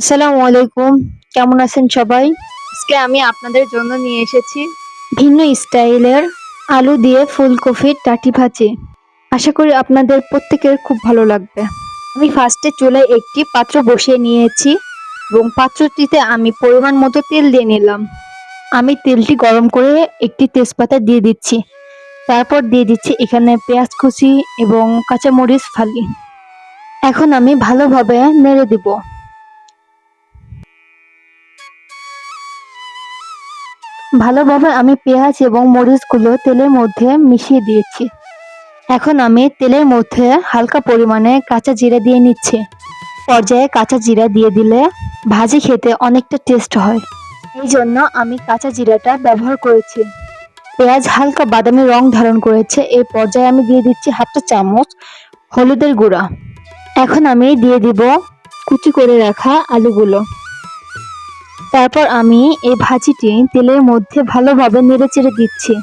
আসসালামু আলাইকুম। কেমন আছেন সবাই? আজকে আমি আপনাদের জন্য নিয়ে এসেছি ভিন্ন স্টাইলের আলু দিয়ে ফুলকপির টাটি ভাজি। আশা করি আপনাদের প্রত্যেকের খুব ভালো লাগবে। আমি ফার্স্টে চুলায় একটি পাত্র বসিয়ে নিয়েছি এবং পাত্রটিতে আমি পরিমাণ মতো তেল দিয়ে নিলাম। আমি তেলটি গরম করে একটি তেজপাতা দিয়ে দিচ্ছি। তারপর দিয়ে দিচ্ছি এখানে পেঁয়াজ কুচি এবং কাঁচামরিচ ফালি। এখন আমি ভালোভাবে নেড়ে দিব। ভালোভাবে আমি পেঁয়াজ এবং মরিচগুলো তেলের মধ্যে মিশিয়ে দিয়েছি। এখন আমি তেলের মধ্যে হালকা পরিমাণে কাঁচা জিরা দিয়ে নিচ্ছি। পর্যায়ে কাঁচা জিরা দিয়ে দিলে ভাজি খেতে অনেকটা টেস্ট হয়। এই জন্য আমি কাঁচা জিরাটা ব্যবহার করেছি। পেঁয়াজ হালকা বাদামি রং ধারণ করেছে। এই পর্যায়ে আমি দিয়ে দিচ্ছি হাফটা চামচ হলুদের গুঁড়া। এখন আমি দিয়ে দিব কুচি করে রাখা আলুগুলো। তারপর আমি এই ভাজিটি তেলের মধ্যে ভালোভাবে নেড়ে চেড়ে দিচ্ছি।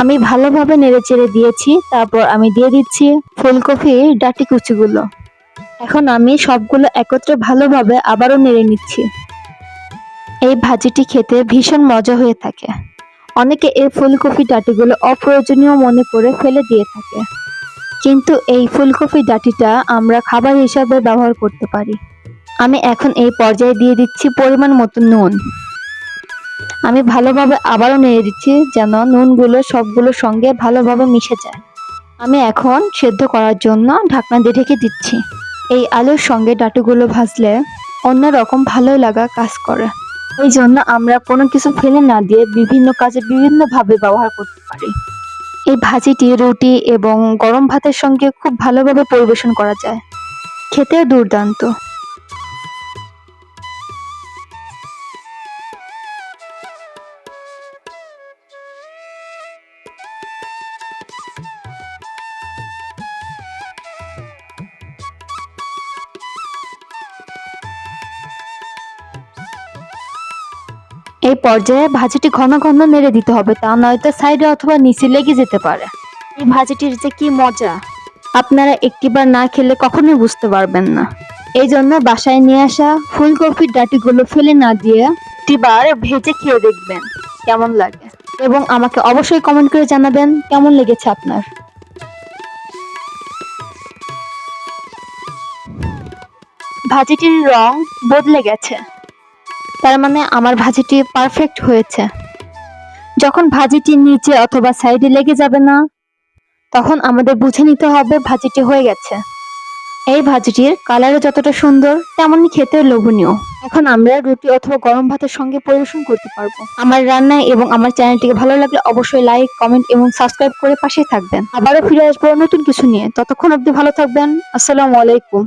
আমি ভালোভাবে নেড়ে চেড়ে দিয়েছি, তারপর আমি দিয়ে দিচ্ছি ফুলকপির ডাটি কুচিগুলো। এখন আমি সবগুলো একত্রে ভালোভাবে আবারও নেড়ে নিচ্ছি। এই ভাজিটি খেতে ভীষণ মজা হয়ে থাকে। অনেকে এই ফুলকপি ডাটিগুলো অপ্রয়োজনীয় মনে করে ফেলে দিয়ে থাকে। কিন্তু এই ফুলকপি ডাটিটা আমরা খাবার হিসাবে ব্যবহার করতে পারি। আমি এখন এই পর্যায়ে দিয়ে দিচ্ছি পরিমাণ মতো নুন। আমি ভালোভাবে আবারও নেড়ে দিচ্ছি যেন নুনগুলো সবগুলোর সঙ্গে ভালোভাবে মিশে যায়। আমি এখন সেদ্ধ করার জন্য ঢাকনা দিয়ে ঢেকে দিচ্ছি। এই আলুর সঙ্গে ডাটুগুলো ভাজলে অন্যরকম ভালো লাগা কাজ করে। এই জন্য আমরা কোনো কিছু ফেলে না দিয়ে বিভিন্ন কাজে বিভিন্নভাবে ব্যবহার করতে পারি। এই ভাজিটি রুটি এবং গরম ভাতের সঙ্গে খুব ভালোভাবে পরিবেশন করা যায়। খেতেও দুর্দান্ত। এই পর্যায়ে ভাজিটি ঘন ঘন নেড়ে দিতে হবে, তা নয়তো সাইডে অথবা নিচে লেগে যেতে পারে। এই ভাজিটির যে কি মজা! আপনারা একটিবার না খেলে কখনোই বুঝতে পারবেন না। এই জন্য বাসায় নিয়ে আসা ফুলকপির ডাটিগুলো ফেলে না দিয়ে একটিবার ভেজে খেয়ে দেখবেন কেমন লাগে। এবং আমাকে অবশ্যই কমেন্ট করে জানাবেন কেমন লেগেছে আপনার। ভাজিটির রং বদলে গেছে। তার মানে আমার ভাজিটি পারফেক্ট হয়েছে। যখন ভাজিটি নিচে অথবা সাইডে লেগে যাবে না, তখন আমাদের বুঝে নিতে হবে ভাজিটি হয়ে গেছে। এই ভাজিটির কালারও যতটা সুন্দর, তেমনই খেতেও লোভনীয়। এখন আমরা রুটি অথবা গরম ভাতের সঙ্গে পরিবেশন করতে পারব। আমার রান্না এবং আমার চ্যানেলটিকে ভালো লাগলে অবশ্যই লাইক কমেন্ট এবং সাবস্ক্রাইব করে পাশেই থাকবেন। আবারও ফিরে আসব নতুন কিছু নিয়ে। ততক্ষণ অবধি ভালো থাকবেন। আসসালামু আলাইকুম।